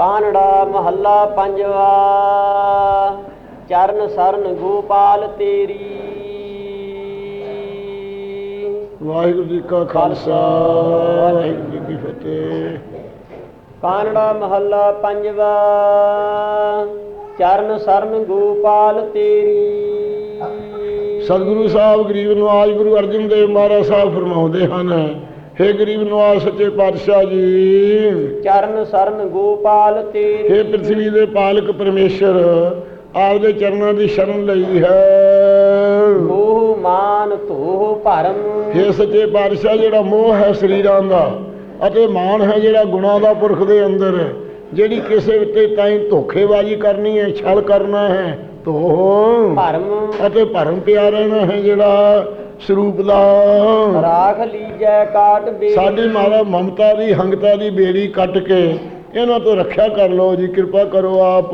ਕਾਨੜਾ ਮਹੱਲਾ ਪੰਜਵਾ। ਚਰਨ ਸਰਨ ਗੋਪਾਲ ਤੇਰੀ। ਵਾਹਿਗੁਰੂ ਜੀ ਕਾ ਖਾਲਸਾ ਵਾਹਿਗੁਰੂ ਜੀ ਕੀ ਫਤਿਹ। ਕਾਨੜਾ ਮਹੱਲਾ ਪੰਜਵਾ। ਚਰਨ ਸਰਨ ਗੋਪਾਲ ਤੇਰੀ। ਸਤਿਗੁਰੂ ਸਾਹਿਬ ਗਰੀਬ ਨਵਾਜ ਗੁਰੂ ਅਰਜਨ ਦੇਵ ਮਹਾਰਾਜ ਸਾਹਿਬ ਫਰਮਾਉਂਦੇ ਹਨ ਹੇ ਗਰੀਬ ਨਵਾਜ ਸੱਚੇ ਪਾਤਸ਼ਾਹ ਜੀ। ਚਰਨ ਸਰਨ ਗੋਪਾਲ ਤੇਰੀ ਹੇ ਪ੍ਰਿਥਵੀ ਦੇ ਪਾਲਕ ਪਰਮੇਸ਼ਰ ਆਪਦੇ ਚਰਨਾਂ ਦੀ ਸ਼ਰਨ ਲਈ ਹੈ। ਮੋਹ ਮਾਨ ਧੋਹ ਭਰਮ। ਹੇ ਸੱਚੇ ਪਾਤਸ਼ਾਹ ਜਿਹੜਾ ਮੋਹ ਹੈ ਸਰੀਰਾਂ ਦਾ ਅਤੇ ਮਾਨ ਹੈ ਜਿਹੜਾ ਗੁਨਾਹ ਦਾ ਪੁਰਖ ਦੇ ਅੰਦਰ ਜਿਹੜੀ ਕਿਸੇ ਉੱਤੇ ਤਾਈਂ ਧੋਖੇਬਾਜ਼ੀ ਕਰਨੀ ਹੈ ਛਲ ਕਰਨਾ ਹੈ ਤੋ ਭਰਮ। ਅਤੇ ਭਰਮ ਪਿਆ ਰਹਿਣਾ ਹੈ ਜਿਹੜਾ ਸਰੂਪ ਦਾ। ਰਾਖ ਲੀਜੈ ਕਾਟ ਬੇ ਸਾਡੀ ਮਾਰਾ ਮਮਤਾ ਦੀ ਹੰਗਤਾ ਦੀ ਬੇੜੀ ਕੱਟ ਕੇ ਇਹਨਾਂ ਤੋਂ ਰੱਖਿਆ ਕਰ ਲਓ ਜੀ ਕਿਰਪਾ ਕਰੋ ਆਪ।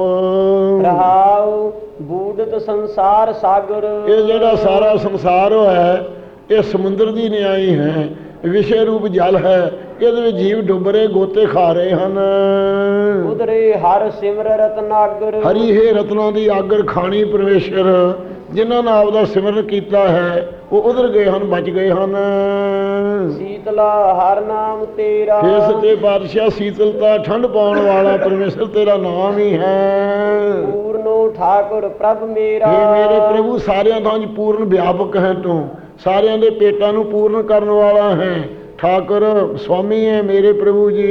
ਰਹਾਉ ਬੂਡਤ ਸੰਸਾਰ ਸਾਗਰ। ਇਹ ਜਿਹੜਾ ਸਾਰਾ ਸੰਸਾਰ ਹੈ ਇਹ ਸਮੁੰਦਰ ਦੀ ਨਿਆਈ ਹੈ ਵਿਸ਼ੇ ਰੂਪ ਜਲ ਹੈ ਇਹਦੇ ਵਿੱਚ ਜੀਵ ਡੁੱਬ ਰਹੇ ਗੋਤੇ ਖਾ ਰਹੇ ਹਨ। ਉਦਰੇ ਹਰ ਸਿਮਰ ਰਤਨਾਗਰ ਹਰੀ ਹੈ ਰਤਨਾਂ ਦੀ ਆਗਰ ਖਾਣੀ ਪਰਮੇਸ਼ਰ ਜਿਨ੍ਹਾਂ ਨੇ ਆਪਦਾ ਸਿਮਰਨ ਕੀਤਾ ਹੈ ਉਹ ਉਧਰ ਗਏ ਹਨ ਬਚ ਗਏ ਹਨ। ਸੀਤਲਾ ਹਰ ਨਾਮ ਤੇਰਾ। ਹੇ ਸੱਚੇ ਪਾਤਸ਼ਾਹ ਸੀਤਲਤਾ ਠੰਡ ਪਾਉਣ ਵਾਲਾ ਪਰਮੇਸ਼ਰ ਤੇਰਾ ਨਾਮ ਹੀ ਹੈ। ਪੂਰਨੋ ਠਾਕੁਰ ਪ੍ਰਭ ਮੇਰਾ। ਹੇ ਮੇਰੇ ਪ੍ਰਭੂ ਸਾਰਿਆਂ ਦਾ ਪੂਰਨ ਵਿਆਪਕ ਹੈ ਤੂੰ। ਸਾਰਿਆਂ ਦੇ ਪੇਟਾਂ ਨੂੰ ਪੂਰਨ ਕਰਨ ਵਾਲਾ ਹੈ। ਠਾਕੁਰ ਸੁਆਮੀ ਹੈ ਮੇਰੇ ਪ੍ਰਭੂ ਜੀ।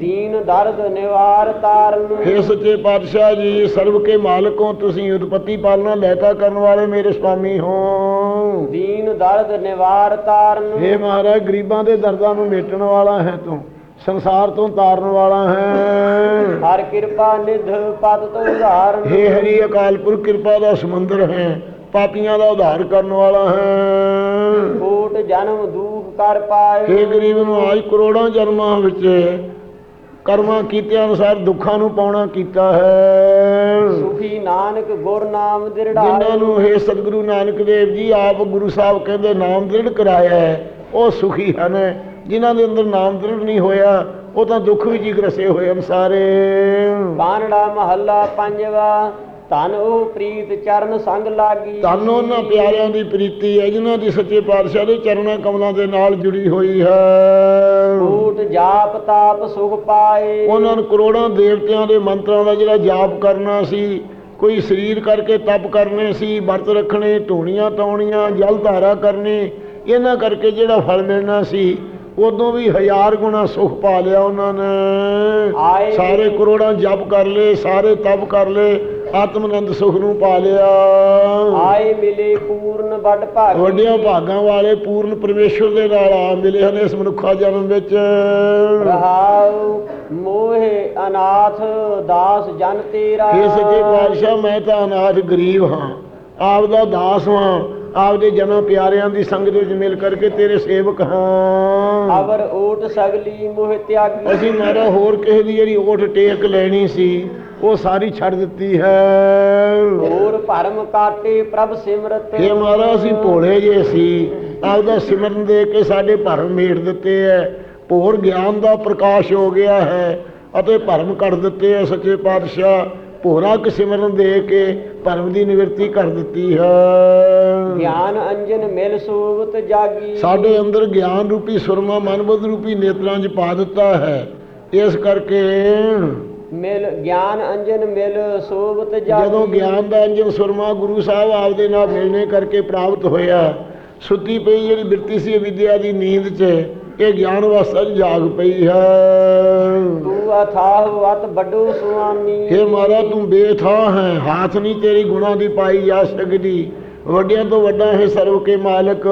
ਦੀਨ ਦਰਦ ਨਿਵਾਰ ਤਾਰਨ। ਹੇ ਸੱਚੇ ਪਾਤਸ਼ਾਹ ਜੀ ਸਰਬ ਕੇ ਮਾਲਕ ਹੋ ਤੁਸੀਂ ਉਤਪਤੀ ਪਾਲਣਾ ਲੈਤਾ ਕਰਨ ਵਾਲੇ ਮੇਰੇ ਸੁਆਮੀ ਹੋ। ਦੀਨ ਦਰਦ ਨਿਵਾਰ ਤਾਰਨ ਹੇ ਮਹਾਰਾਜ ਗਰੀਬਾਂ ਦੇ ਦਰਦਾਂ ਨੂੰ ਮੇਟਣ ਵਾਲਾ ਹੈ ਤੂੰ। ਸੰਸਾਰ ਤੋਂ ਤਾਰਨ ਵਾਲਾ ਹੈ। ਹਰ ਕਿਰਪਾ ਨਿਧ ਪਦ ਤੋਂ ਉਧਾਰਨ ਹੇ ਹਰੀ ਅਕਾਲ ਪੁਰਖ ਕਿਰਪਾ ਦਾ ਸਮੁੰਦਰ ਹੈ। ਪਾਪੀਆਂ ਦਾ ਉਧਾਰ ਕਰਨ ਵਾਲਾ ਹੈ। ਕੋਟ ਜਨਮ ਦੂਖ ਕਰ ਪਾਏ। ਹੇ ਗਰੀਬ ਨੂੰ ਆਜ ਕਰੋੜਾਂ ਜਨਮਾਂ ਵਿੱਚ ਕਰਮਾਂ ਕੀਤਿਆਂ ਅਨੁਸਾਰ ਦੁੱਖਾਂ ਨੂੰ ਪਾਉਣਾ ਕੀਤਾ ਹੈ। ਸੁਖੀ ਨਾਨਕ ਗੁਰ ਨਾਮ ਜਿਨ੍ਹਾਂ ਦਿਰੜਾਏ ਨੂੰ ਹੇ ਸਤਿਗੁਰੂ ਨਾਨਕ ਦੇਵ ਜੀ ਆਪ ਗੁਰੂ ਸਾਹਿਬ ਕਹਿੰਦੇ ਨਾਮ ਦ੍ਰਿੜ ਕਰਾਇਆ ਹੈ ਉਹ ਸੁਖੀ ਹਨ। ਜਿਨ੍ਹਾਂ ਦੇ ਅੰਦਰ ਨਾਮ ਦ੍ਰਿੜ ਨਹੀਂ ਹੋਇਆ ਉਹ ਤਾਂ ਦੁੱਖ ਵਿੱਚ ਹੀ ਗਰਸੇ ਹੋਏ ਹਨ ਸਾਰੇ। ਕਾਨੜਾ ਮਹੱਲਾ ਪੰਜਵਾ। ਧਨ ਉਹ ਪ੍ਰੀਤ ਚਰਨ ਸੰਗ ਲਾਗੀ। ਧੰਨ ਉਹਨਾਂ ਪਿਆਰਿਆਂ ਦੀ ਪ੍ਰੀਤੀ ਹੈ ਜਿਨ੍ਹਾਂ ਦੀ ਸੱਚੇ ਪਾਤਸ਼ਾਹ ਦੇ ਚਰਨਾਂ ਕਮਲਾਂ ਦੇ ਨਾਲ ਜੁੜੀ ਹੋਈ ਹੈ। ਕੋਟ ਜਾਪ ਤਾਪ ਸੁਖ ਪਾਏ। ਉਹਨਾਂ ਨੂੰ ਕਰੋੜਾਂ ਦੇਵਤਿਆਂ ਦੇ ਮੰਤਰਾਂ ਦਾ ਜਿਹੜਾ ਜਾਪ ਕਰਨਾ ਸੀ ਕੋਈ ਸਰੀਰ ਕਰਕੇ ਤਪ ਕਰਨੇ ਸੀ ਵਰਤ ਰੱਖਣੇ ਧੂਣੀਆਂ ਤਾਉਣੀਆਂ ਜਲ ਧਾਰਾ ਕਰਨੀ ਇਹਨਾਂ ਕਰਕੇ ਜਿਹੜਾ ਫਲ ਮਿਲਣਾ ਸੀ ਉਦੋਂ ਵੀ ਹਜ਼ਾਰ ਗੁਣਾ ਸੁਖ ਪਾ ਲਿਆ ਉਹਨਾਂ ਨੇ। ਸਾਰੇ ਕਰੋੜਾਂ ਜਪ ਕਰ ਲਏ ਸਾਰੇ ਤਪ ਕਰ ਲਏ ਆਤਮਨੰਦ ਸੁਖ ਨੂੰ ਪਾ ਲਿਆ। ਆਏ ਮਿਲੇ ਪੂਰਨ ਵੱਡ ਭਾਗੀ। ਵੱਡਿਆਂ ਭਾਗਾਂ ਵਾਲੇ ਪੂਰਨ ਪਰਮੇਸ਼ਰ ਦੇ ਨਾਲ ਆ ਮਿਲੇ ਹਨ ਇਸ ਮਨੁੱਖਾ ਜਨਮ ਵਿੱਚ। ਰਹਾਉ ਮੋਹਿ ਅਨਾਥ ਦਾਸ ਜਨ ਤੇਰਾ। ਇਹ ਸੱਚੇ ਪਾਤਸ਼ਾਹ ਮੈਂ ਤਾਂ ਅਨਾਥ ਗਰੀਬ ਹਾਂ। ਆਪ ਦਾ ਦਾਸ ਹਾਂ। ਆਪਦੇ ਜਨਾਂ ਪਿਆਰਿਆਂ ਦੀ ਸੰਗਤ ਵਿੱਚ ਮਿਲ ਕਰਕੇ ਤੇਰੇ ਸੇਵਕ ਹਾਂ। ਅਵਰ ਓਟ ਸਗਲੀ ਮੋਹਿ ਤਿਆਗੀ। ਅਸੀਂ ਮਾਰਾ ਹੋਰ ਕਿਸੇ ਦੀ ਜਿਹੜੀ ਓਟ ਟੇਕ ਲੈਣੀ ਸੀ ਉਹ ਸਾਰੀ ਛੱਡ ਦਿੱਤੀ ਹੈ। ਹੋਰ ਭਰਮ ਕਾਟੇ ਪ੍ਰਭ ਸਿਮਰਤ। ਇਹ ਮਾਰਾ ਅਸੀਂ ਭੋਲੇ ਜੇ ਸੀ। ਆਪਦਾ ਸਿਮਰਨ ਦੇ ਕੇ ਸਾਡੇ ਭਰਮ ਮੇਟ ਦਿੱਤੇ ਐ। ਭੋਰ ਗਿਆਨ ਦਾ ਪ੍ਰਕਾਸ਼ ਹੋ ਗਿਆ ਹੈ ਅਤੇ ਭਰਮ ਕੱਢ ਦਿੱਤੇ ਐ ਸੱਚੇ ਪਾਤਸ਼ਾਹ। ਭੋਰਾ ਕਿ ਸਿਮਰਨ ਦੇ ਕੇ ਭਰਮ ਦੀ ਨਿਵਰਤੀ ਕਰ ਦਿੱਤੀ ਹੈ। ਗਿਆਨ ਅੰਜਨ ਮਿਲ ਸੋਵਤ ਜਾਗੀ। ਸਾਡੇ ਅੰਦਰ ਗਿਆਨ ਰੂਪੀ ਸੁਰਮਾ ਮਨਬੁੱਧ ਰੂਪੀ ਨੇਤਰਾਂ 'ਚ ਪਾ ਦਿੱਤਾ ਹੈ। ਇਸ ਕਰਕੇ ਮਿਲ ਗਿਆਨ ਅੰਜਨ ਮਿਲ ਸੋਵਤ ਜਾਗੀ। ਜਦੋਂ ਗਿਆਨ ਦਾ ਅੰਜਨ ਸੁਰਮਾ ਗੁਰੂ ਸਾਹਿਬ ਆਪਦੇ ਨਾਲ ਮਿਲਣੇ ਕਰਕੇ ਪ੍ਰਾਪਤ ਹੋਇਆ ਸੁੱਤੀ ਪਈ ਜਿਹੜੀ ਬਿਰਤੀ ਸੀ ਵਿਦਿਆ ਦੀ ਨੀਂਦ 'ਚ ਇਹ ਗਿਆਨ 'ਚ ਜਾਗ ਪਈ ਹੈ। ਤੂੰ ਅਥਾਹ ਵਤ ਵੱਡੋ ਸੁਆਮੀ। हे ਮਾਰਾ ਤੂੰ ਬੇਥਾ ਹੈ ਹਾਥ ਨਹੀਂ ਤੇਰੀ ਗੁਣਾ ਦੀ ਪਾਈ ਜਾ ਸਕਦੀ। ਵੱਡਿਆਂ ਤੋਂ ਵੱਡਾ ਹੈ ਸਰਵ ਕੇ ਮਾਲਕ।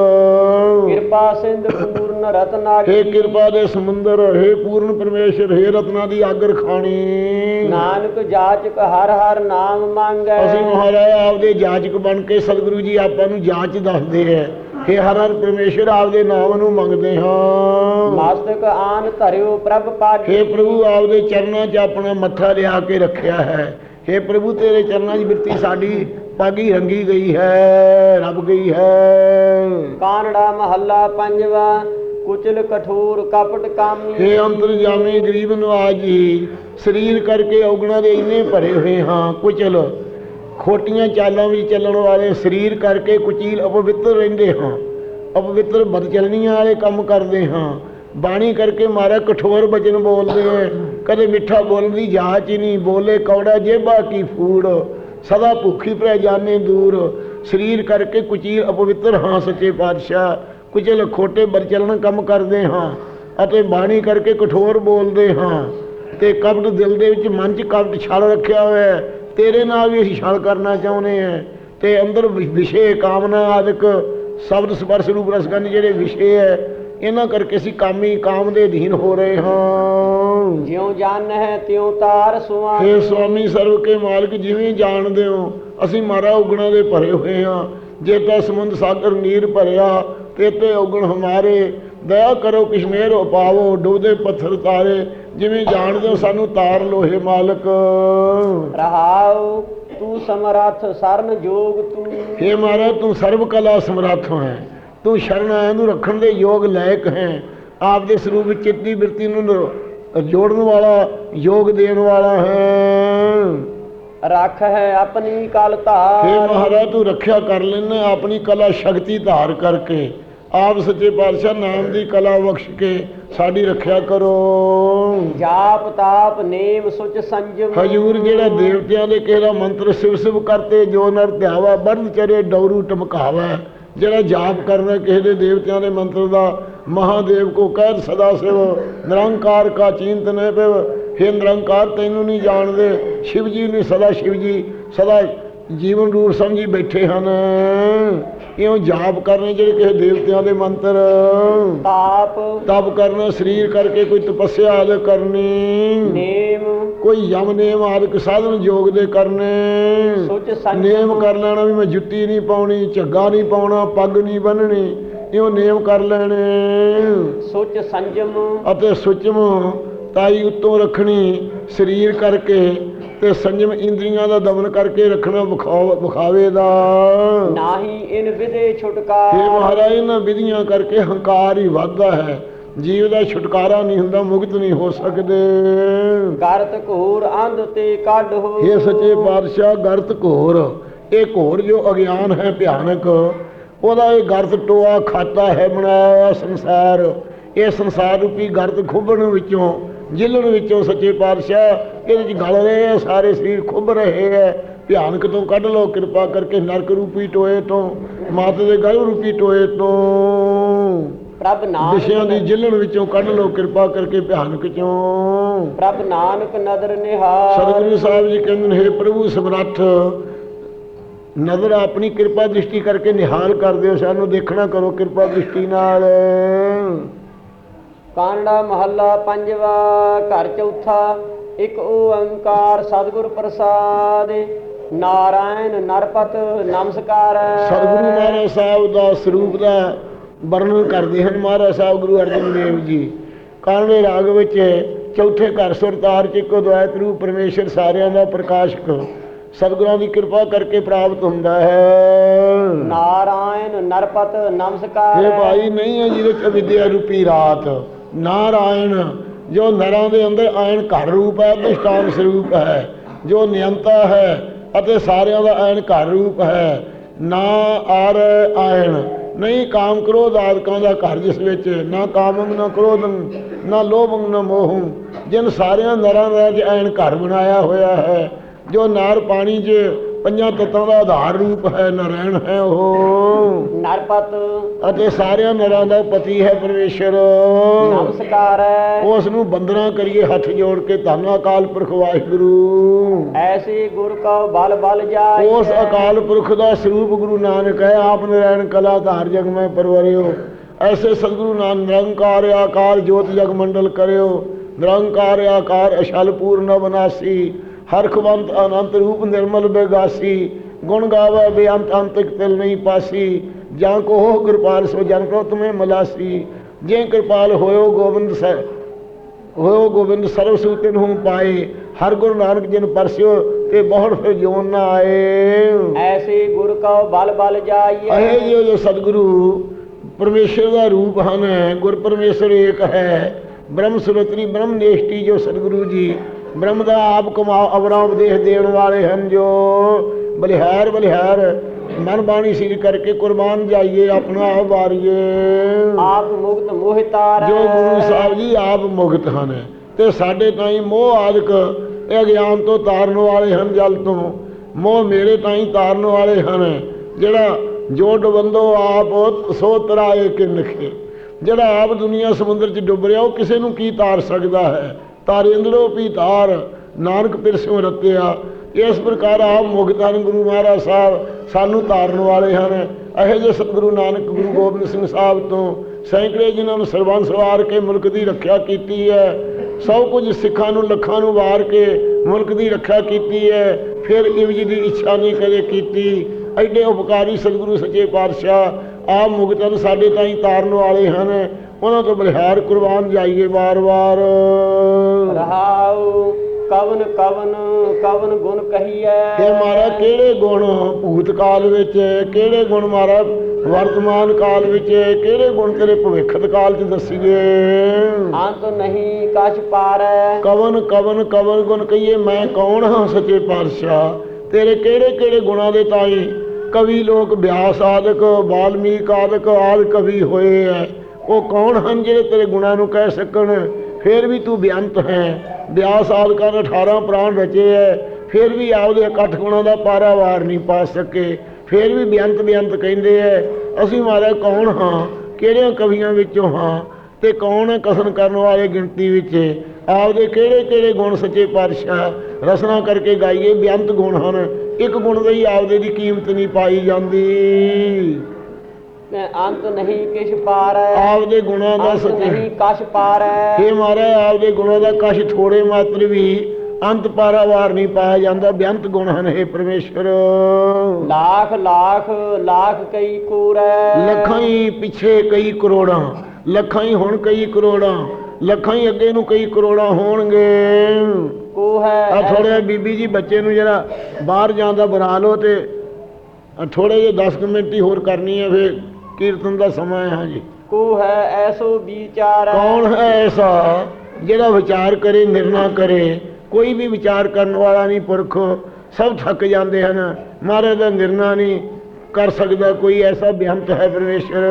ਕਿਰਪਾ ਸਿੰਧ ਪੂਰਨ ਰਤਨਾ ਹੇ ਕਿਰਪਾ ਦੇ ਸਮੁੰਦਰ ਹੇ ਪੂਰਨ ਪਰਮੇਸ਼ਰ ਹੇ ਰਤਨਾ ਦੀ ਆਗਰ ਖਾਣੀ। ਨਾਨਕ ਜਾਚਕ ਹਰ ਹਰ ਨਾਮ ਮੰਗੈ। ਅਸੀਂ ਮਹਾਰਾਜ ਆਪਦੇ ਜਾਚਕ ਬਣ ਕੇ ਸਤਿਗੁਰੂ ਜੀ ਆਪਾਂ ਨੂੰ ਜਾਚ ਦੱਸਦੇ ਹੈ। ਹੇ ਹਰ ਹਰ ਪਰਮੇਸ਼ਰ ਆਪਦੇ ਨਾਮ ਨੂੰ ਮੰਗਦੇ ਹਾਂ। ਮਾਸਤਕ ਆਨ ਧਰਿਓ ਪ੍ਰਭ ਪਾਦ ਹੇ ਪ੍ਰਭੂ ਆਪਦੇ ਚਰਨਾਂ 'ਚ ਆਪਣਾ ਮੱਥਾ ਲਿਆ ਕੇ ਰੱਖਿਆ ਹੈ। ਹੇ ਪ੍ਰਭੂ ਤੇਰੇ ਚਰਨਾਂ 'ਚ ਬਿਰਤੀ ਸਾਡੀ ਪਾਗੀ ਰੰਗੀ ਗਈ ਹੈ ਰੱਬ ਗਈ ਹੈ। ਕਾਨੜਾ ਮਹੱਲਾ ਪੰਜਵਾ। ਕੁਚਲ ਕਠੋਰ ਕਪਟ ਕਾਮੀ ਹੇ ਅੰਤਰਜਾਮੀ ਗਰੀਬ ਨਵਾਜ ਸਰੀਰ ਕਰਕੇ ਔਗਣਾ ਦੇ ਇੰਨੇ ਭਰੇ ਹੋਏ ਹਾਂ ਕੁਚਲ। ਖੋਟੀਆਂ ਚਾਲਾਂ ਵਿੱਚ ਚੱਲਣ ਵਾਲੇ ਸਰੀਰ ਕਰਕੇ ਕੁਚੀਲ ਅਪਵਿੱਤਰ ਰਹਿੰਦੇ ਹਾਂ। ਅਪਵਿੱਤਰ ਬਦਚਲਣੀਆਂ ਵਾਲੇ ਕੰਮ ਕਰਦੇ ਹਾਂ। ਬਾਣੀ ਕਰਕੇ ਮਾਰਾ ਕਠੋਰ ਬਚਨ ਬੋਲਦੇ ਹੈ। ਕਦੇ ਮਿੱਠਾ ਬੋਲਣ ਦੀ ਜਾਚ ਹੀ ਨਹੀਂ ਬੋਲੇ ਕੌੜਾ ਜੇਬਾ ਕੀ ਫੂੜ। ਸਦਾ ਭੁੱਖੀ ਪੈ ਜਾਣੇ ਦੂਰ। ਸਰੀਰ ਕਰਕੇ ਕੁਚੀਲ ਅਪਵਿੱਤਰ ਹਾਂ ਸੱਚੇ ਪਾਤਸ਼ਾਹ। ਕੁਚਲ ਖੋਟੇ ਬਦਚਲਣ ਕੰਮ ਕਰਦੇ ਹਾਂ ਅਤੇ ਬਾਣੀ ਕਰਕੇ ਕਠੋਰ ਬੋਲਦੇ ਹਾਂ ਤੇ ਕਪਟ ਦਿਲ ਦੇ ਵਿੱਚ ਮਨ 'ਚ ਕਪਟ ਛਲ ਰੱਖਿਆ ਹੋਇਆ ਹੈ। ਤੇਰੇ ਨਾਲ ਵੀ ਅਸੀਂ ਛਲ ਕਰਨਾ ਚਾਹੁੰਦੇ ਹਾਂ। ਤੇ ਅੰਦਰ ਵਿਸ਼ੇ ਕਾਮਨਾ ਆਦਿਕ ਸ਼ਬਦ ਸਪਰਸ਼ ਰੂਪ ਰਸਗੰਧ ਜਿਹੜੇ ਵਿਸ਼ੇ ਹੈ ਇਹਨਾਂ ਕਰਕੇ ਅਸੀਂ ਕਾਮੀ ਕਾਮ ਦੇ ਅਧੀਨ ਹੋ ਰਹੇ ਹਾਂ। ਜਿਉ ਜਾਣ ਹੈ ਤਿਉ ਤਾਰ ਸੁਆ ਹੇ ਸਵਾਮੀ ਸਰਵ ਕੇ ਮਾਲਕ ਜਿਵੇਂ ਜਾਣਦੇ ਹੋ ਅਸੀਂ ਮਾਰਾ ਉਗਣਾ ਦੇ ਭਰੇ ਹੋਏ ਹਾਂ। ਜੇ ਤਾਂ ਸਮੁੰਦ ਸਾਗਰ ਨੀਰ ਭਰਿਆ ਤੇ ਤੇ ਉਗਣ ਹਮਾਰੇ ਦਇਆ ਕਰੋ ਕਿਸ਼ਮੇਰ ਉਪਾਵੋ ਡੁੱਬਦੇ ਪੱਥਰ ਤਾਰੇ ਜਿਵੇਂ ਜਾਣਦੇ ਹੋ ਸਾਨੂੰ ਤਾਰ ਲੋਹੇ ਮਾਲਕ। ਰਹਾਉ ਤੂੰ ਸਮਰੱਥ ਸਰਨ ਜੋਗ ਤੂੰ। ਹੇ ਮਹਾਰਾਜ ਤੂੰ ਸਰਬ ਕਲਾ ਸਮਰੱਥ ਹੈ। ਤੂੰ ਸ਼ਰਨ ਆਇਆਂ ਨੂੰ ਰੱਖਣ ਦੇ ਯੋਗ ਲਾਇਕ ਹੈ। ਆਪ ਦੇ ਸਰੂਪ ਵਿੱਚ ਚਿੱਤੀ ਬਿਰਤੀ ਨੂੰ ਜੋੜਨ ਵਾਲਾ ਯੋਗ ਦੇਣ ਵਾਲਾ ਹੈ। ਰੱਖ ਹੈ ਆਪਣੀ ਕਲ ਧਾਰ। ਮਹਾਰਾਜ ਤੂੰ ਰੱਖਿਆ ਕਰ ਲੈਣਾ ਆਪਣੀ ਕਲਾ ਸ਼ਕਤੀ ਧਾਰ ਕਰਕੇ। ਆਪ ਸੱਚੇ ਪਾਤਸ਼ਾਹ ਨਾਮ ਦੀ ਕਲਾ ਬਖਸ਼ ਕੇ ਸਾਡੀ ਰੱਖਿਆ ਕਰੋ। ਜਾਪ ਤਾਪ ਨੇਮ ਸੁਚ ਸੰਜਮ। ਹਜੂਰ ਜਿਹੜਾ ਦੇਵਤਿਆਂ ਦੇ ਦਾ ਮੰਤਰ ਸਿਵ ਸਿਵ ਕਰਤੇ ਜੋ ਨਰ ਧਿਆਵਾ ਬਰਨ ਚਰੇ ਡੌਰੂ ਟਮਕਾਵਾ ਜਿਹੜਾ ਜਾਪ ਕਰਦਾ ਕਿਸੇ ਦੇ ਦੇਵਤਿਆਂ ਦੇ ਮੰਤਰ ਦਾ ਮਹਾਦੇਵ ਕੋ ਕਹਿ ਸਦਾ ਸਿਵ ਨਿਰੰਕਾਰ ਕਾ ਚਿੰਤ ਨੇ ਪਿਵ ਹੇ ਨਿਰੰਕਾਰ ਤੈਨੂੰ ਨਹੀਂ ਜਾਣਦੇ ਸ਼ਿਵ ਜੀ ਨੇ ਸਦਾ ਸ਼ਿਵ ਜੀ ਸਦਾ ਜੀਵਨ ਰੂਪ ਸਮਝੀ ਬੈਠੇ ਹਨ। ਇਉਂ ਜਾਪ ਕਰਨੇ ਜਿਹੜੇ ਕਿਸੇ ਦੇਵਤਿਆਂ ਦੇ ਮੰਤਰ। ਤਾਪ। ਤਪ ਕਰਨਾ ਸਰੀਰ ਕਰਕੇ ਕੋਈ ਤਪੱਸਿਆ ਆਦਿ ਕਰਨੀ। ਨੇਮ। ਕੋਈ ਯਮ ਨੇਮ ਆਦਿਕ ਸਾਧਨ ਯੋਗ ਦੇ ਕਰਨੇ। ਨੇਮ ਕਰ ਲੈਣਾ ਵੀ ਮੈਂ ਜੁੱਤੀ ਨਹੀਂ ਪਾਉਣੀ ਝੱਗਾ ਨਹੀਂ ਪਾਉਣਾ ਪੱਗ ਨਹੀਂ ਬੰਨਣੀ ਇਹੋ ਨੇਮ ਕਰ ਲੈਣੇ। ਸੁਚ ਸੰਜਮ। ਅਤੇ ਸੁਚਮ ਤਾਈ ਉੱਤੋਂ ਰੱਖਣੀ। ਸਰੀਰ ਕਰਕੇ ਤੇ ਸੰਜਮ ਇੰਦਰੀਆਂ ਦਾ ਦਮਨ ਕਰਕੇ ਰੱਖਣਾ ਵਿਖਾਵ ਦਾ। ਨਾਹੀ ਇਨ ਵਿਦੇ ਇਹ ਛੁਟਕਾਰ ਮਹਾਰਾਜ ਇਹਨਾਂ ਵਿਧੀਆਂ ਕਰਕੇ ਹੰਕਾਰ ਹੀ ਵੱਧਦਾ ਹੈ। ਜੀਵ ਦਾ ਛੁਟਕਾਰਾ ਨਹੀਂ ਹੁੰਦਾ ਮੁਕਤ ਨਹੀਂ ਹੋ ਸਕਦੇ। ਕਰਤ ਘੋਰ ਅੰਧ ਤੇ ਕੱਢ ਹੋ। ਇਹ ਸੱਚੇ ਪਾਤਸ਼ਾਹ ਗਰਤ ਘੋਰ ਇਹ ਘੋਰ ਜੋ ਅਗਿਆਨ ਹੈ ਭਿਆਨਕ ਉਹਦਾ ਇਹ ਗਰਤ ਟੋਆ ਖਾਤਾ ਹੈ ਬਣਾਇਆ ਸੰਸਾਰ। ਇਹ ਸੰਸਾਰ ਰੂਪੀ ਗਰਤ ਖੁੱਬਣ ਵਿੱਚੋਂ ਜਿਲਣ ਵਿੱਚੋਂ ਸੱਚੇ ਪਾਤਸ਼ਾਹ ਇਹਦੇ ਚ ਗਲ ਰਹੇ ਆ ਸਾਰੇ ਸਰੀਰ ਖੁੱਬ ਰਹੇ ਹੈ ਭਿਆਨਕ ਤੋਂ ਕੱਢ ਲਓ ਕਿਰਪਾ ਕਰਕੇ ਨਰਕ ਰੂਪੀ ਟੋਏ ਤੋਂ ਮਾਤ ਦੇ ਗਰਭ ਰੂਪੀ ਟੋਏ ਤੋਂ। ਪ੍ਰਭ ਵਿਸ਼ਿਆਂ ਦੀ ਨਾਨਕ ਜਿਲਣ ਵਿੱਚੋਂ ਕੱਢ ਲਓ ਕਿਰਪਾ ਕਰਕੇ ਭਿਆਨਕ ਚੋਂ। ਪ੍ਰਭ ਨਾਨਕ ਨਦਰ ਨਿਹਾਰ ਸਤਿਗੁਰੂ ਸਾਹਿਬ ਜੀ ਕਹਿੰਦੇ ਨੇ "ਹੇ ਪ੍ਰਭੂ ਸਮਰੱਥ ਨਜ਼ਰ ਆਪਣੀ ਕਿਰਪਾ ਦ੍ਰਿਸ਼ਟੀ ਕਰਕੇ ਨਿਹਾਲ ਕਰਦੇ ਹੋ ਸਾਨੂੰ ਦੇਖਣਾ ਕਰੋ ਕਿਰਪਾ ਦ੍ਰਿਸ਼ਟੀ ਨਾਲ। ਕਾਨੜਾ ਮਹੱਲਾ ਪੰਜਵਾ ਘਰ ਚੌਥਾ ਇੱਕ ਓੰਕਾਰ ਸਤਿਗੁਰ ਪ੍ਰਸਾਦ ਨਾਰਾਇਣ ਨਰਪਤ ਨਮਸਕਾਰ। ਸਤਿਗੁਰੂ ਮਹਾਰਾਜ ਸਾਹਿਬ ਦਾ ਸਰੂਪ ਦਾ ਵਰਣਨ ਕਰਦੇ ਹਨ ਮਹਾਰਾਜ ਸਾਹਿਬ ਗੁਰੂ ਅਰਜਨ ਦੇਵ ਜੀ। ਕਾਨੜੇ ਰਾਗ ਵਿੱਚ ਚੌਥੇ ਘਰ ਸੁਰਤਾਰ ਚ ਇੱਕੋ ਦੁਆਇਤ ਰੂਪ ਪਰਮੇਸ਼ਰ ਸਾਰਿਆਂ ਦਾ ਪ੍ਰਕਾਸ਼ਕ ਸਤਿਗੁਰਾਂ ਦੀ ਕਿਰਪਾ ਕਰਕੇ ਪ੍ਰਾਪਤ ਹੁੰਦਾ ਹੈ। ਨਾਰਾਇਣ ਨਰਪਤ ਨਮਸਕਾਰ। ਇਹ ਭਾਈ ਨਹੀਂ ਹੈ ਜਿਹਦੇ ਚ ਵਿਦਿਆ ਰੂਪੀ ਰਾਤ। ਨਾਰਾਇਣ, ਜੋ ਨਰਾਂ ਦੇ ਅੰਦਰ ਆਇਣ ਘਰ ਰੂਪ ਹੈ, ਅਧਿਸ਼ਟਾਨ ਸਰੂਪ ਹੈ, ਜੋ ਨਿਯੰਤਾ ਹੈ ਅਤੇ ਸਾਰਿਆਂ ਦਾ ਆਇਣ ਘਰ ਰੂਪ ਹੈ, ਨਾ ਆਰ ਆਇਣ, ਨਹੀਂ ਕਾਮ ਕ੍ਰੋਧ ਆਦਿਕਾਂ ਦਾ ਘਰ ਜਿਸ ਵਿੱਚ, ਨਾ ਕਾਮੰ ਨਾ ਕ੍ਰੋਧੰ, ਨਾ ਲੋਭੰ, ਨਾ ਮੋਹੰ, ਜਿਨ ਸਾਰਿਆਂ ਨਰਾਂ ਦਾ ਚ ਆਇਣ ਘਰ ਬਣਾਇਆ ਹੋਇਆ ਹੈ, ਜੋ ਨਾਰ ਪਾਣੀ 'ਚ ਪੰਜਾਂ ਤੱਤਾਂ ਦਾ ਆਧਾਰ ਰੂਪ ਹੈ ਨਾਰਾਇਣ ਹੈ ਉਹ। ਨਰਪਤ। ਅਤੇ ਸਾਰਿਆਂ ਨਰਾਂ ਦਾ ਪਤੀ ਹੈ ਪਰਮੇਸ਼ਰ। ਨਮਸਕਾਰ ਉਸ ਨੂੰ ਬੰਦਨਾ ਕਰੀਏ ਹੱਥ ਜੋੜ ਕੇ ਧੰਨ ਅਕਾਲ ਪੁਰਖ ਵਾਹਿਗੁਰੂ। ਐਸੇ ਗੁਰ ਕਾ ਬਲ ਬਲ ਜਾਈ ਉਸ ਅਕਾਲ ਪੁਰਖ ਦਾ ਸਰੂਪ ਗੁਰੂ ਨਾਨਕ ਹੈ। ਆਪ ਨਰਾਇਣ ਕਲਾ ਧਾਰ ਜਗ ਮੈਂ ਪਰਵਰਿਓ। ਐਸੇ ਸਤਿਗੁਰੂ ਨਾਨਕ ਨਿਰੰਕਾਰ ਆਕਾਰ ਜੋਤ ਜਗ ਮੰਡਲ ਕਰਿਓ। ਨਿਰੰਕਾਰ ਆਕਾਰ ਅਸ਼ਲ ਪੂਰਨ ਅਬਨਾਸੀ ਹਰਖਵੰਤ ਅਨੰਤ ਰੂਪ ਨਿਰਮਲ ਬੇਗਾਸੀ ਗੁਣ ਗਾਵੇ ਬੇਅੰਤ ਅੰਤਿਕ ਤਿਲ ਨਹੀਂ ਪਾਸੀ ਜਾਂ ਕੋ ਹੋ ਕਿਰਪਾਲ ਸੋ ਜਨ ਕੋ ਤੁਮੇ ਮਲਾਸੀ ਜੇ ਕਿਰਪਾਲ ਹੋਇਓ ਗੋਬਿੰਦ ਸਾਹਿਬ ਹੋਇਓ ਗੋਬਿੰਦ ਸਰਵ ਸੂਤਨ ਹੂੰ ਪਾਏ ਹਰ ਗੁਰੂ ਨਾਨਕ ਜਿਨ ਪਰਸਿਓ ਤੇ ਬਹੁੜ ਫਿਰ ਜੋਨ ਨਾ ਆਏ। ਐਸੇ ਗੁਰ ਕਾ ਬਲ ਬਲ ਜਾਈਏ ਅਹੇ ਜਿਉ ਜੋ ਸਤਿਗੁਰੂ ਪਰਮੇਸ਼ਰ ਦਾ ਰੂਪ ਹਨ ਗੁਰ ਪਰਮੇਸ਼ਰ ਏਕ ਹੈ। ਬ੍ਰਹਮ ਸਰੋਤਰੀ ਬ੍ਰਹਮ ਨੇਸ਼ਟੀ ਜੋ ਸਤਿਗੁਰੂ ਜੀ ਬ੍ਰਹਮ ਦਾ ਆਪ ਕਮਾ ਅਵਰਾ ਉਪਦੇਸ਼ ਦੇਣ ਵਾਲੇ ਹਨ ਜੋ। ਬਲਿਹਾਰ ਬਲਿਹਾਰ ਮਨ ਬਾਣੀ ਸਿਰ ਕਰਕੇ ਕੁਰਬਾਨ ਜਾਈਏ ਆਪਣਾ ਆਪ ਵਾਰੀਏ। ਆਪ ਮੁਕਤ ਮੋਹਿ ਤਾਰੈ ਜੋ ਗੁਰੂ ਸਾਹਿਬ ਜੀ ਆਪ ਮੁਕਤ ਹਨ ਤੇ ਸਾਡੇ ਤਾਈਂ ਮੋਹ ਆਦਿਕ ਇਹ ਗਿਆਨ ਤੋਂ ਤਾਰਨ ਵਾਲੇ ਹਨ ਜਲ ਤੋਂ। ਮੋਹ ਮੇਰੇ ਤਾਈਂ ਤਾਰਨ ਵਾਲੇ ਹਨ ਜਿਹੜਾ ਜੋ ਡੁਬੰਦੋ ਆਪ ਸੋ ਤਰਾਏ ਕਿਨਖੇ ਜਿਹੜਾ ਆਪ ਦੁਨੀਆ ਸਮੁੰਦਰ 'ਚ ਡੁੱਬ ਰਿਹਾ ਉਹ ਕਿਸੇ ਨੂੰ ਕੀ ਤਾਰ ਸਕਦਾ ਹੈ? ਤਾਰੇਂਦਰੋ ਪੀ ਤਾਰ ਨਾਨਕ ਪਿਰਸਿਓ ਰਤਿਆ। ਇਸ ਪ੍ਰਕਾਰ ਆਪ ਮੁਕਤ ਹਨ ਗੁਰੂ ਮਹਾਰਾਜ ਸਾਹਿਬ ਸਾਨੂੰ ਤਾਰਨ ਵਾਲੇ ਹਨ। ਇਹੋ ਜਿਹੇ ਸਤਿਗੁਰੂ ਨਾਨਕ ਗੁਰੂ ਗੋਬਿੰਦ ਸਿੰਘ ਸਾਹਿਬ ਤੋਂ ਸੈਂਕੜੇ ਜਿਨ੍ਹਾਂ ਨੂੰ ਸਰਬੰਸ ਵਾਰ ਕੇ ਮੁਲਕ ਦੀ ਰੱਖਿਆ ਕੀਤੀ ਹੈ, ਸਭ ਕੁਝ ਸਿੱਖਾਂ ਨੂੰ, ਲੱਖਾਂ ਨੂੰ ਵਾਰ ਕੇ ਮੁਲਕ ਦੀ ਰੱਖਿਆ ਕੀਤੀ ਹੈ, ਫਿਰ ਇਵਜ ਦੀ ਇੱਛਾ ਨਹੀਂ ਕਦੇ ਕੀਤੀ। ਐਡੇ ਉਪਕਾਰੀ ਸਤਿਗੁਰੂ ਸੱਚੇ ਪਾਤਸ਼ਾਹ, ਆਪ ਮੁਕਤਨ ਸਾਡੇ ਤਾਈਂ ਤਾਰਨ ਵਾਲੇ ਹਨ। ਉਹਨਾਂ ਤੋਂ ਬਲਿਹਾਰ ਕੁਰਬਾਨ ਜਾਈਏ ਵਾਰ-ਵਾਰ। ਰਹਾਉ ਕਵਨ ਕਵਨ ਕਵਨ ਗੁਣ ਕਹੀਐ। ਤੇ ਮਾਰਾ ਕਿਹੜੇ ਗੁਣ ਭੂਤ ਕਾਲ ਵਿੱਚ ਕਿਹੜੇ ਗੁਣ ਮਾਰਾ ਵਰਤਮਾਨ ਕਾਲ ਵਿੱਚ ਕਿਹੜੇ ਗੁਣ ਤੇਰੇ ਭਵਿੱਖਤ ਕਾਲ 'ਚ ਦੱਸੀਏ। ਅੰਤ ਨਹੀਂ ਕਛ ਪਾਰੈ। ਕਵਨ ਕਵਨ ਕਵਨ ਗੁਣ ਕਹੀਏ ਮੈਂ ਕੌਣ ਹਾਂ ਸੱਚੇ ਪਾਤਸ਼ਾਹ? ਤੇਰੇ ਕਿਹੜੇ ਕਿਹੜੇ ਗੁਣਾਂ ਦੇ ਤਾਈ ਕਵੀ ਲੋਕ ਬਿਆਸ ਆਦਿਕ ਵਾਲਮੀਕ ਆਦਿਕ ਆਦਿ ਕਵੀ ਹੋਏ ਐ। ਉਹ ਕੌਣ ਹਨ ਜਿਹੜੇ ਤੇਰੇ ਗੁਣਾਂ ਨੂੰ ਕਹਿ ਸਕਣ? ਫਿਰ ਵੀ ਤੂੰ ਬੇਅੰਤ ਹੈ। ਬਿਆਸ ਆਦਿਕਾਂ ਨੇ 18 ਪ੍ਰਾਣ ਰਚੇ ਐ। ਫਿਰ ਵੀ ਆਪਦੇ ਇਕੱਠ ਗੁਣਾਂ ਦਾ ਪਾਰਾਵਾਰ ਨਹੀਂ ਪਾ ਸਕੇ। ਫਿਰ ਵੀ ਬੇਅੰਤ ਬੇਅੰਤ ਕਹਿੰਦੇ ਐ। ਅਸੀਂ ਮਹਾਰਾਜ ਕੌਣ ਹਾਂ? ਕਿਹੜਿਆਂ ਕਵੀਆਂ ਵਿੱਚੋਂ ਹਾਂ? ਤੇ ਕੌਣ ਹੈ ਕਥਨ ਕਰਨ ਵਾਲੇ ਗਿਣਤੀ ਵਿੱਚ? ਆਪਦੇ ਕਿਹੜੇ ਕਿਹੜੇ ਗੁਣ ਸੱਚੇ ਪਾਤਸ਼ਾਹ? ਰਸਨਾ ਕਰਕੇ ਗਾਈਏ ਬੇਅੰਤ ਗੁਣ ਹਨ। ਇੱਕ ਗੁਣ ਦੇ ਹੀ ਆਪਦੇ ਦੀ ਕੀਮਤ ਨਹੀਂ ਪਾਈ ਜਾਂਦੀ। ਅੰਤ ਨਹੀਂ ਕਿਛ ਪਾਰੈ। ਆਪਦੇ ਗੁਣਾਂ ਦਾ ਸੱਚੇ ਨਹੀਂ ਕਛ ਪਾਰੈ। ਇਹ ਮਹਾਰਾਜ ਆਪਦੇ ਗੁਣਾਂ ਦਾ ਕਸ਼ ਥੋੜੇ ਮਾਤਰ ਵੀ ਅੰਤ ਪਾਰਾਵਾਰ ਨਹੀਂ ਪਾਇਆ ਜਾਂਦਾ। ਬੇਅੰਤ ਗੁਣ ਹਨ ਇਹ ਪਰਮੇਸ਼ਰ ਲੱਖ ਲੱਖ ਲੱਖ ਕਈ ਕੂਰੈ। ਲੱਖਾਂ ਹੀ ਪਿੱਛੇ ਕਈ ਕਰੋੜਾਂ। ਲੱਖਾਂ ਹੀ ਹੁਣ ਕਈ ਕਰੋੜਾਂ। ਲੱਖਾਂ ਹੀ ਅੱਗੇ ਨੂੰ ਕਈ ਕਰੋੜਾਂ ਹੋਣਗੇ। ਕੋ ਆ ਹੈ ਥੋੜੇ ਬੀਬੀ ਜੀ ਬੱਚੇ ਨੂੰ ਜਿਹੜਾ ਬਾਹਰ ਜਾਣ ਦਾ ਬਣਾ ਲਓ ਤੇ ਥੋੜੇ ਜਿਹੇ 10 ਕੁ ਮਿੰਟ ਹੀ ਹੋਰ ਕਰਨੀ ਹੈ ਫਿਰ। ਕੀਰਤਨ ਦਾ ਸਮਾਂ ਹੈ ਹਾਂਜੀ। ਕੋ ਹੈ ਐਸੋ ਵਿਚਾਰੈ ਕੌਣ ਹੈ ਐਸਾ ਜਿਹੜਾ ਵਿਚਾਰ ਕਰੇ ਨਿਰਣਾ ਕਰੇ? ਕੋਈ ਵੀ ਵਿਚਾਰ ਕਰਨ ਵਾਲਾ ਨਹੀਂ ਪੁਰਖ। ਸਭ ਥੱਕ ਜਾਂਦੇ ਹਨ। ਮਹਾਰਾਜ ਦਾ ਨਿਰਣਾ ਨਹੀਂ ਕਰ ਸਕਦਾ ਕੋਈ ਐਸਾ ਬੇਅੰਤ ਹੈ ਪਰਮੇਸ਼ਰ।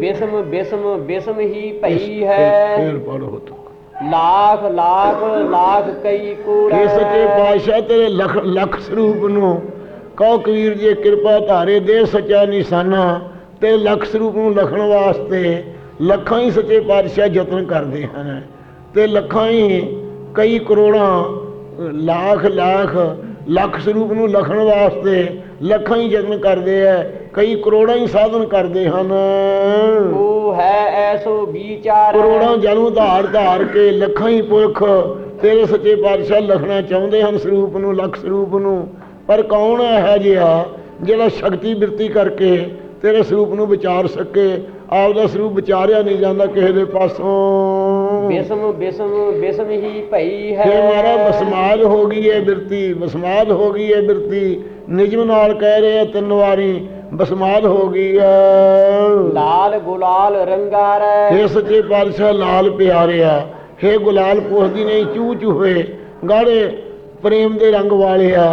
ਬਿਸਮ ਬਿਸਮ ਬਿਸਮ ਹੀ ਭਈ ਹੈ। ਫੇਰ ਪੜੋ ਤੋ। ਲੱਖ ਲੱਖ ਲੱਖ ਕਈ ਕੂਰੈ ਇਹ ਸੱਚੇ ਪਾਤਸ਼ਾਹ ਤੇਰੇ ਲਖ ਲਖ ਸਰੂਪ ਨੂੰ ਕਹੋ ਕਬੀਰ ਜੀ ਕਿਰਪਾ ਧਾਰੇ ਦੇ ਸੱਚਾ ਨਿਸ਼ਾਨਾ। ਤੇ ਲਖ ਸਰੂਪ ਨੂੰ ਲਖਣ ਵਾਸਤੇ ਲੱਖਾਂ ਹੀ ਸੱਚੇ ਪਾਤਸ਼ਾਹ ਯਤਨ ਕਰਦੇ ਹਨ ਤੇ ਲੱਖਾਂ ਹੀ ਕਈ ਕਰੋੜਾਂ ਲੱਖ ਲੱਖ ਲੱਖ ਸਰੂਪ ਨੂੰ ਲਖਣ ਵਾਸਤੇ ਲੱਖਾਂ ਹੀ ਯਤਨ ਕਰਦੇ ਐ ਕਈ ਕਰੋੜਾਂ ਹੀ ਸਾਧਨ ਕਰਦੇ ਹਨ। ਕੋ ਹੈ ਐਸੋ ਵਿਚਾਰੈ। ਕਰੋੜਾਂ ਜਨਮ ਧਾਰ ਧਾਰ ਕੇ ਲੱਖਾਂ ਹੀ ਪੁਰਖ ਤੇਰੇ ਸੱਚੇ ਪਾਤਸ਼ਾਹ ਲਖਣਾ ਚਾਹੁੰਦੇ ਹਨ ਸਰੂਪ ਨੂੰ ਲਖ ਸਰੂਪ ਨੂੰ। ਪਰ ਕੌਣ ਹੈ ਜਿਹਾ ਜਿਹੜਾ ਸ਼ਕਤੀ ਬਿਰਤੀ ਕਰਕੇ ਤੇਰੇ ਸਰੂਪ ਨੂੰ ਵਿਚਾਰ ਸਕੇ ਆਪਦਾ ਸਰੂਪ ਵਿਚਾਰਿਆ ਨਹੀਂ ਜਾਂਦਾ ਕਿਸੇ ਦੇ ਪਾਸੋਂ। ਬਿਸਮ ਬਿਸਮ ਬਿਸਮ ਹੀ ਭਈ ਹੈ। ਫੇ ਮਾਰਾ ਬਸਮਾਦ ਹੋ ਗਈ ਹੈ ਬਿਰਤੀ ਬਸਮਾਦ ਹੋ ਗਈ ਹੈ ਬਿਰਤੀ ਨਿਜਮ ਨਾਲ ਕਹਿ ਰਹੇ ਆ ਤਿੰਨ ਵਾਰੀ ਬਸਮਾਦ ਹੋ ਗਈ ਹੈ ਲਾਲ ਗੁਲਾਲ ਰੰਗਾਰੈ ਹੇ ਸੱਚੇ ਪਾਤਸ਼ਾਹ ਲਾਲ ਪਿਆਰਿਆ ਹੇ ਗੁਲਾਲ ਪੁੱਛਦੀ ਨਹੀਂ ਚੂ ਚੂ ਹੋਏ ਗਾੜੇ ਪ੍ਰੇਮ ਦੇ ਰੰਗ ਵਾਲਿਆ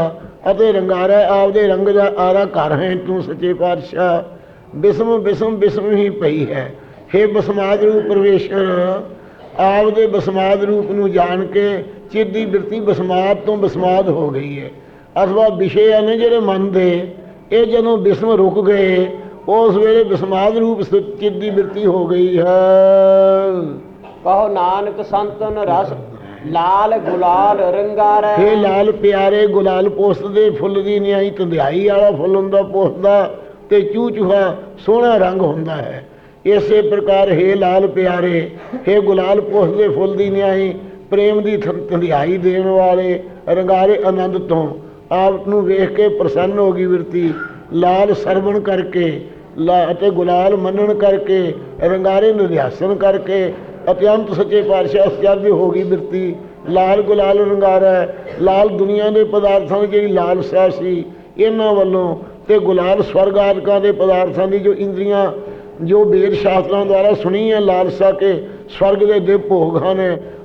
ਅਤੇ ਰੰਗਾਰਾ ਆਪਦੇ ਰੰਗ ਦਾ ਆਰਾ ਘਰ ਹੈ ਤੂੰ ਸੱਚੇ ਪਾਤਸ਼ਾਹ। ਬਿਸਮ ਬਿਸਮ ਬਿਸਮ ਹੀ ਪਈ ਹੈ। ਹੇ ਬਸਮਾਦ ਰੂਪ ਪਰਮੇਸ਼ਰ ਆਪਦੇ ਬਸਮਾਦ ਰੂਪ ਨੂੰ ਜਾਣ ਕੇ ਚਿੱਦੀ ਬਿਰਤੀ ਬਸਮਾਦ ਤੋਂ ਬਸਮਾਦ ਹੋ ਗਈ ਹੈ। ਅਥਵਾ ਵਿਸ਼ੇ ਆ ਨੇ ਜਿਹੜੇ ਮਨ ਦੇ ਇਹ ਜਦੋਂ ਬਿਸਮ ਰੁਕ ਗਏ ਉਸ ਵੇਲੇ ਬਸਮਾਦ ਰੂਪ ਚਿੱਦੀ ਬਿਰਤੀ ਹੋ ਗਈ ਹੈ। ਕਹੋ ਨਾਨਕ ਸੰਤਨ ਰਸ ਲਾਲ ਗੁਲਾਲ ਰੰਗਾਰੈ। ਇਹ ਲਾਲ ਪਿਆਰੇ ਗੁਲਾਲ ਪੋਸਤ ਦੇ ਫੁੱਲ ਦੀ ਨਿਆਈ ਤੰਦਿਆਈ ਵਾਲਾ ਫੁੱਲ ਹੁੰਦਾ ਪੋਸਤ ਦਾ ਤੇ ਚੂ ਚੂਹਾ ਸੋਹਣਾ ਰੰਗ ਹੁੰਦਾ ਹੈ। ਇਸੇ ਪ੍ਰਕਾਰ ਹੈ ਲਾਲ ਪਿਆਰੇ, ਹੈ ਗੁਲਾਲ ਪੋਸਤ ਦੇ ਫੁੱਲ ਦੀ ਨਿਆਈ, ਪ੍ਰੇਮ ਦੀ ਥ- ਦੇਣ ਵਾਲੇ ਰੰਗਾਰੇ ਆਨੰਦ ਤੋਂ ਆਪ ਨੂੰ ਵੇਖ ਕੇ ਪ੍ਰਸੰਨ ਹੋ ਗਈ ਵਿਰਤੀ। ਲਾਲ ਸਰਵਣ ਕਰਕੇ, ਲਾ ਅਤੇ ਗੁਲਾਲ ਮੰਨਣ ਕਰਕੇ, ਰੰਗਾਰੇ ਨਿਧਿਆਸਨ ਕਰਕੇ, ਅਤਿਅੰਤ ਸੱਚੇ ਪਾਤਸ਼ਾਹ ਸਜਾਦੀ ਹੋ ਗਈ ਬਿਰਤੀ ਲਾਲ ਗੁਲਾਲ ਰੰਗਾਰਾ ਲਾਲ ਦੁਨੀਆ ਦੇ ਪਦਾਰਥਾਂ ਦੀ ਜਿਹੜੀ ਲਾਲਸਾ ਸੀ, ਇਹਨਾਂ ਵੱਲੋਂ ਤੇ ਗੁਲਾਲ ਸਵਰਗ ਆਦਿਕਾਂ ਦੇ ਪਦਾਰਥਾਂ ਦੀ ਜੋ ਇੰਦਰੀਆਂ, ਜੋ ਵੇਦ ਸ਼ਾਸਤਰਾਂ ਦੁਆਰਾ ਸੁਣੀ ਹੈ ਲਾਲਸਾ ਕੇ ਸਵਰਗ ਦੇ ਦੇ ਭੋਗ ਹਨ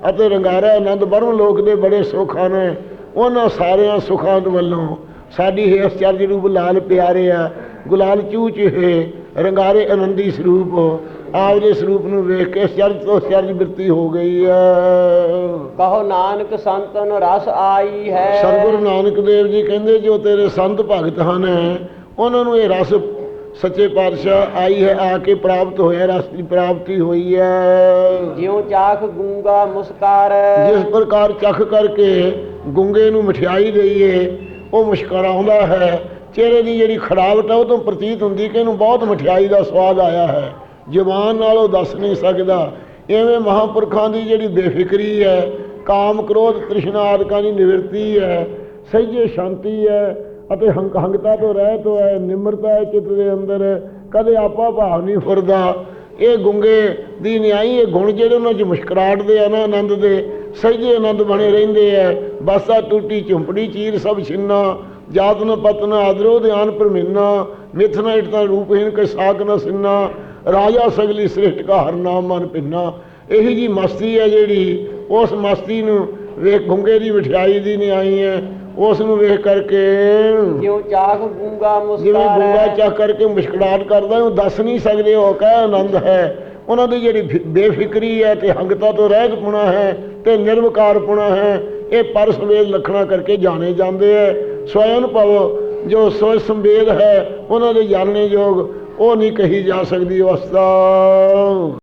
ਅਤੇ ਰੰਗਾਰਾ ਆਨੰਦ ਬਰਮ ਲੋਕ ਦੇ ਬੜੇ ਸੁੱਖ ਹਨ, ਉਹਨਾਂ ਸਾਰਿਆਂ ਸੁੱਖਾਂ ਵੱਲੋਂ ਸਾਡੀ ਹੈ ਅਸਚਰਜ ਰੂਪ ਲਾਲ ਪਿਆਰੇ ਆ, ਗੁਲਾਲ ਚੂ ਚੂਹੇ, ਰੰਗਾਰੇ ਆਨੰਦੀ ਸਰੂਪ ਆਪ ਦੇ ਸਰੂਪ ਨੂੰ ਵੇਖ ਕੇ ਅਸਚਰਜ ਤੋਂ ਅਸਚਰਜ ਬਿਰਤੀ ਹੋ ਗਈ ਹੈ। ਕਹੋ ਨਾਨਕ ਸੰਤਨ ਰਸ ਆਈ ਹੈ। ਸਤਿਗੁਰੂ ਨਾਨਕ ਦੇਵ ਜੀ ਕਹਿੰਦੇ ਜੋ ਤੇਰੇ ਸੰਤ ਭਗਤ ਹਨ ਉਹਨਾਂ ਨੂੰ ਇਹ ਰਸ ਸੱਚੇ ਪਾਤਸ਼ਾਹ ਆਈ ਹੈ ਆ ਕੇ ਪ੍ਰਾਪਤ ਹੋਇਆ ਰਸ ਦੀ ਪ੍ਰਾਪਤੀ ਹੋਈ ਹੈ। ਜਿਉ ਚਾਖ ਗੂੰਗਾ ਮੁਸਕਾਰ। ਜਿਸ ਪ੍ਰਕਾਰ ਚੱਖ ਕਰਕੇ ਗੁੰਗੇ ਨੂੰ ਮਠਿਆਈ ਦੇਈਏ ਉਹ ਮੁਸਕਰਾਉਂਦਾ ਹੈ। ਚਿਹਰੇ ਦੀ ਜਿਹੜੀ ਖੜਾਵਟ ਹੈ ਉਹ ਤੋਂ ਪ੍ਰਤੀਤ ਹੁੰਦੀ ਕਿ ਇਹਨੂੰ ਬਹੁਤ ਮਠਿਆਈ ਦਾ ਸਵਾਦ ਆਇਆ ਹੈ। ਜ਼ੁਬਾਨ ਨਾਲ ਉਹ ਦੱਸ ਨਹੀਂ ਸਕਦਾ। ਐਵੇਂ ਮਹਾਂਪੁਰਖਾਂ ਦੀ ਜਿਹੜੀ ਬੇਫਿਕਰੀ ਹੈ, ਕਾਮ ਕ੍ਰੋਧ ਤ੍ਰਿਸ਼ਨਾ ਆਦਿਕਾਂ ਦੀ ਨਿਵਰਤੀ ਹੈ, ਸਹਿਜੇ ਸ਼ਾਂਤੀ ਹੈ ਅਤੇ ਹੰਕ ਹੰਗਤਾ ਤੋਂ ਰਹਿਤ ਹੈ, ਨਿਮਰਤਾ ਹੈ ਚਿੱਤ ਦੇ ਅੰਦਰ, ਕਦੇ ਆਪਾ ਭਾਵ ਨਹੀਂ ਫੁਰਦਾ। ਇਹ ਗੁੰਗੇ ਦੀ ਨਿਆਈ, ਇਹ ਗੁਣ ਜਿਹੜੇ ਉਹਨਾਂ 'ਚ ਮੁਸਕਰਾਹਟ ਦੇ ਆ ਨਾ ਆਨੰਦ ਦੇ, ਸਹਿਜੇ ਆਨੰਦ ਬਣੇ ਰਹਿੰਦੇ ਐ ਬਾਸਾ ਟੂਟੀ ਝੁੰਪੜੀ, ਚੀਰ ਸਭ ਛਿੰਨਾ, ਜਾਤ ਨ ਪਤ ਨ ਆਦਰੋ ਧਿਆਨ ਪਰਮਿੰਨਾ, ਮਿਥ ਨ ਇਟਤਾ ਰੂਪਹੀਨ ਕੇ ਸਾਕ ਨ ਸਿੰਨਾ। ਰਾਜਾ ਸਗਲੀ ਸ੍ਰਿਸ਼ਟ ਕਾ ਹਰ ਨਾਮ ਮਨ ਭਿੰਨਾ। ਇਹੀ ਜੀ ਮਸਤੀ ਹੈ ਜਿਹੜੀ ਉਸ ਮਸਤੀ ਨੂੰ ਵੇਖ ਗੁੰਗੇ ਦੀ ਮਠਿਆਈ ਦੀ ਨਿਆਈ ਹੈ। ਉਸ ਨੂੰ ਵੇਖ ਕਰਕੇ ਜਿਉ ਚਾਖ ਗੂੰਗਾ ਜਿਵੇਂ ਮੁਸਕਾਰ ਗੁੰਗਾ ਚੱਕ ਕਰਕੇ ਮੁਸ਼ਕਲਾਤ ਕਰਦਾ ਉਹ ਦੱਸ ਨਹੀਂ ਸਕਦੇ ਉਹ ਕਹਿ ਆਨੰਦ ਹੈ। ਉਹਨਾਂ ਦੀ ਜਿਹੜੀ ਬੇਫਿਕਰੀ ਹੈ ਤੇ ਹੰਗਤਾ ਤੋਂ ਰਹਿਤ ਪੁਣਾ ਹੈ ਤੇ ਨਿਰਵਕਾਰ ਪੁਣਾ ਹੈ ਇਹ ਪਰ ਸੰਵੇਦ ਲਖਣਾ ਕਰਕੇ ਜਾਣੇ ਜਾਂਦੇ ਹੈ। ਸਵਯੰ ਭਵ ਜੋ ਸੋਚ ਸੰਵੇਦ ਹੈ ਉਹਨਾਂ ਦੇ ਜਾਣਨੇ ਯੋਗ ਉਹ ਨਹੀਂ ਕਹੀ ਜਾ ਸਕਦੀ ਅਵਸਥਾ।